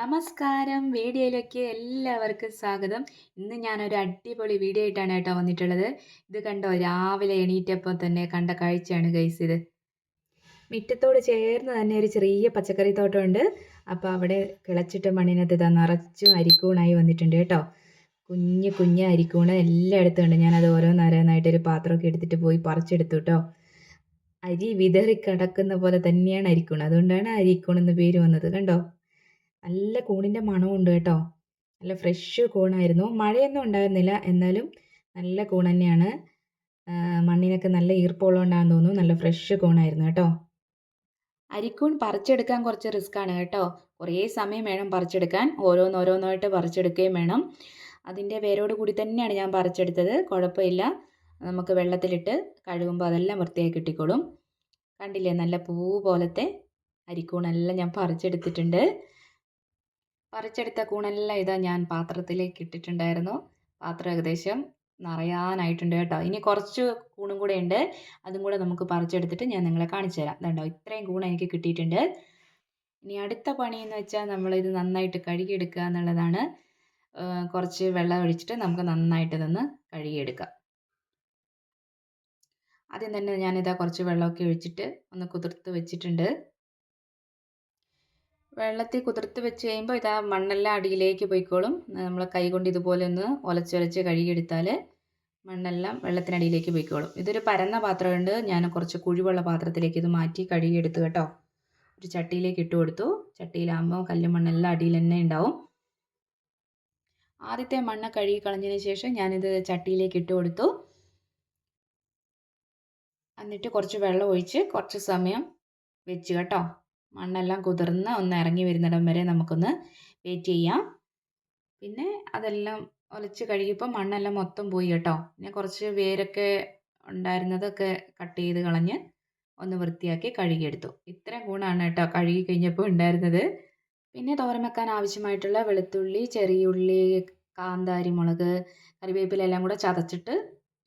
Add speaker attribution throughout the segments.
Speaker 1: നമസ്കാരം. വീഡിയോയിലേക്ക് എല്ലാവർക്കും സ്വാഗതം. ഇന്ന് ഞാനൊരു അടിപൊളി വീഡിയോ ആയിട്ടാണ് കേട്ടോ വന്നിട്ടുള്ളത്. ഇത് കണ്ടോ? രാവിലെ എണീറ്റപ്പോൾ തന്നെ കണ്ട കാഴ്ചയാണ് ഗൈസ് ഇത്. മുറ്റത്തോട് ചേർന്ന് തന്നെ ഒരു ചെറിയ പച്ചക്കറി തോട്ടമുണ്ട്. അപ്പോൾ അവിടെ കിളച്ചിട്ട് മണ്ണിനകത്ത് ഇതാ നിറച്ചും അരിക്കൂണായി വന്നിട്ടുണ്ട് കേട്ടോ. കുഞ്ഞ് കുഞ്ഞ് അരിക്കൂണ് എല്ലായിടത്തും ഉണ്ട് ഞാനത് ഓരോന്നോരോന്നായിട്ട് ഒരു പാത്രമൊക്കെ എടുത്തിട്ട് പോയി പറിച്ചെടുത്തു കേട്ടോ. അരി വിതറി കിടക്കുന്ന പോലെ തന്നെയാണ് അരിക്കൂണ്. അതുകൊണ്ടാണ് അരിക്കൂണെന്ന് പേര് വന്നത്. കണ്ടോ? നല്ല കൂണിന്റെ മണമുണ്ട് കേട്ടോ. നല്ല ഫ്രഷ് കൂണായിരുന്നു. മഴയൊന്നും ഉണ്ടായിരുന്നില്ല. എന്നാലും നല്ല കൂൺ തന്നെയാണ്. മണ്ണിനൊക്കെ നല്ല ഈർപ്പമുള്ളതുകൊണ്ടാണെന്ന് തോന്നുന്നു. നല്ല ഫ്രഷ് കൂണായിരുന്നു കേട്ടോ. അരിക്കൂൺ പറിച്ചെടുക്കാൻ കുറച്ച് റിസ്ക്കാണ് കേട്ടോ. കുറേ സമയം വേണം പറിച്ചെടുക്കാൻ. ഓരോന്നോരോന്നായിട്ട് പറിച്ചെടുക്കുകയും വേണം. അതിന്റെ വേരോട് കൂടി തന്നെയാണ് ഞാൻ പറിച്ചെടുത്തത്. കുഴപ്പമില്ല. നമുക്ക് വെള്ളത്തിലിട്ട് കഴുകുമ്പോൾ അതെല്ലാം വൃത്തിയായി കിട്ടിക്കോളും. കണ്ടില്ലേ? നല്ല പൂ പോലത്തെ അരിക്കൂണെല്ലാം ഞാൻ പറിച്ചെടുത്തിട്ടുണ്ട്. പറിച്ചെടുത്ത കൂണെല്ലാം ഇതാ ഞാൻ പാത്രത്തിലേക്ക് ഇട്ടിട്ടുണ്ടായിരുന്നു. പാത്രം ഏകദേശം നിറയാനായിട്ടുണ്ട് കേട്ടോ. ഇനി കുറച്ച് കൂണും കൂടെ ഉണ്ട്. അതും കൂടെ നമുക്ക് പറിച്ചെടുത്തിട്ട് ഞാൻ നിങ്ങളെ കാണിച്ചു തരാം. ഇതുണ്ടോ? ഇത്രയും കൂണ് എനിക്ക് കിട്ടിയിട്ടുണ്ട്. ഇനി അടുത്ത പണി എന്ന് വെച്ചാൽ നമ്മളിത് നന്നായിട്ട് കഴുകിയെടുക്കുക എന്നുള്ളതാണ്. കുറച്ച് വെള്ളം ഒഴിച്ചിട്ട് നമുക്ക് നന്നായിട്ട് നിന്ന് കഴുകിയെടുക്കാം. ആദ്യം തന്നെ ഞാനിതാ കുറച്ച് വെള്ളമൊക്കെ ഒഴിച്ചിട്ട് ഒന്ന് കുതിർത്ത് വെച്ചിട്ടുണ്ട്. വെള്ളത്തിൽ കുതിർത്ത് വെച്ച് കഴിയുമ്പോൾ ഇതാ മണ്ണെല്ലാം അടിയിലേക്ക് പോയിക്കോളും. നമ്മൾ കൈ കൊണ്ട് ഇതുപോലെ ഒന്ന് ഒലച്ചൊലച്ച് കഴുകിയെടുത്താൽ മണ്ണെല്ലാം വെള്ളത്തിനടിയിലേക്ക് പോയിക്കോളും. ഇതൊരു പരന്ന പാത്രമുണ്ട്. ഞാൻ കുറച്ച് കുഴിവുള്ള പാത്രത്തിലേക്ക് ഇത് മാറ്റി കഴുകിയെടുത്തു കേട്ടോ. ഒരു ചട്ടിയിലേക്ക് ഇട്ട് കൊടുത്തു. ചട്ടിയിലാകുമ്പോൾ കല്ലും മണ്ണെല്ലാം അടിയിൽ തന്നെ ഉണ്ടാവും. ആദ്യത്തെ മണ്ണ് കഴുകി കളഞ്ഞതിന് ശേഷം ഞാനിത് ചട്ടിയിലേക്ക് ഇട്ട് കൊടുത്തു. എന്നിട്ട് കുറച്ച് വെള്ളം ഒഴിച്ച് കുറച്ച് സമയം വെച്ച് കേട്ടോ. മണ്ണെല്ലാം കുതിർന്ന് ഒന്ന് ഇറങ്ങി വരുന്നിടം വരെ നമുക്കൊന്ന് വെയിറ്റ് ചെയ്യാം. പിന്നെ അതെല്ലാം ഒലച്ച് കഴുകിയപ്പോൾ മണ്ണെല്ലാം മൊത്തം പോയി കേട്ടോ. പിന്നെ കുറച്ച് വേരൊക്കെ ഉണ്ടായിരുന്നതൊക്കെ കട്ട് ചെയ്ത് കളഞ്ഞ് ഒന്ന് വൃത്തിയാക്കി കഴുകിയെടുത്തു. ഇത്രയും ഗുണമാണ് കേട്ടോ കഴുകി കഴിഞ്ഞപ്പോൾ ഉണ്ടായിരുന്നത്. പിന്നെ തോരൻ വെക്കാൻ ആവശ്യമായിട്ടുള്ള വെളുത്തുള്ളി ചെറിയ ഉള്ളി കാന്താരി മുളക് കറിവേപ്പില എല്ലാം കൂടെ ചതച്ചിട്ട്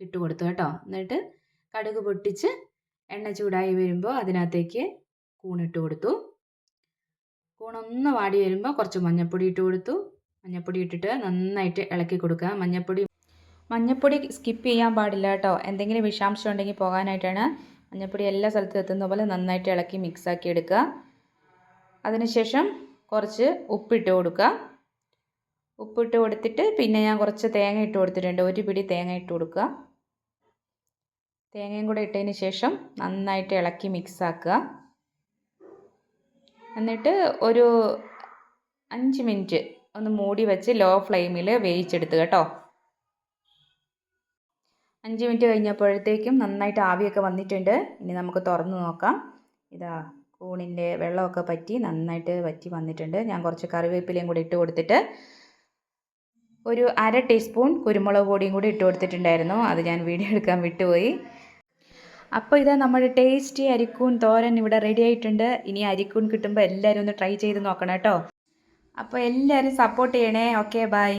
Speaker 1: ഇട്ട് കൊടുത്തു കേട്ടോ. എന്നിട്ട് കടുക് പൊട്ടിച്ച് എണ്ണ ചൂടായി വരുമ്പോൾ അതിനകത്തേക്ക് കൂണിട്ട് കൊടുത്തു. കൂണൊന്ന് വാടി വരുമ്പോൾ കുറച്ച് മഞ്ഞൾപ്പൊടി ഇട്ട് കൊടുത്തു. മഞ്ഞൾപ്പൊടി ഇട്ടിട്ട് നന്നായിട്ട് ഇളക്കി കൊടുക്കുക. മഞ്ഞൾപ്പൊടി മഞ്ഞൾപ്പൊടി സ്കിപ്പ് ചെയ്യാൻ പാടില്ല കേട്ടോ. എന്തെങ്കിലും വിഷാംശം ഉണ്ടെങ്കിൽ പോകാനായിട്ടാണ് മഞ്ഞൾപ്പൊടി എല്ലാ സ്ഥലത്തും എത്തുന്ന പോലെ നന്നായിട്ട് ഇളക്കി മിക്സാക്കി എടുക്കുക. അതിനുശേഷം കുറച്ച് ഉപ്പിട്ട് കൊടുക്കുക. ഉപ്പിട്ട് കൊടുത്തിട്ട് പിന്നെ ഞാൻ കുറച്ച് തേങ്ങ ഇട്ട് കൊടുത്തിട്ടുണ്ട്. ഒരു പിടി തേങ്ങ ഇട്ട് കൊടുക്കുക. തേങ്ങയും കൂടെ ഇട്ടതിന് ശേഷം നന്നായിട്ട് ഇളക്കി മിക്സാക്കുക എന്നിട്ട് ഒരു അഞ്ച് മിനിറ്റ് ഒന്ന് മൂടി വെച്ച് ലോ ഫ്ലെയിമിൽ വേവിച്ചെടുത്ത് കേട്ടോ. അഞ്ച് മിനിറ്റ് കഴിഞ്ഞപ്പോഴത്തേക്കും നന്നായിട്ട് ആവിയൊക്കെ വന്നിട്ടുണ്ട്. ഇനി നമുക്ക് തുറന്ന് നോക്കാം. ഇതാ കൂണിന്റെ വെള്ളമൊക്കെ പറ്റി നന്നായിട്ട് പറ്റി വന്നിട്ടുണ്ട്. ഞാൻ കുറച്ച് കറിവേപ്പിലയും കൂടി ഇട്ട് കൊടുത്തിട്ട് ഒരു അര ടീസ്പൂൺ കുരുമുളക് പൊടിയും കൂടി ഇട്ട് കൊടുത്തിട്ടുണ്ടായിരുന്നു. അത് ഞാൻ വീഡിയോ എടുക്കാൻ വിട്ടുപോയി. അപ്പോൾ ഇതാ നമ്മുടെ ടേസ്റ്റി അരിക്കൂൺ തോരൻ ഇവിടെ റെഡി ആയിട്ടുണ്ട്. ഇനി അരിക്കൂൺ കിട്ടുമ്പോൾ എല്ലാവരും ഒന്ന് ട്രൈ ചെയ്ത് നോക്കണം കേട്ടോ. അപ്പോൾ എല്ലാവരും സപ്പോർട്ട് ചെയ്യണേ. Okay bye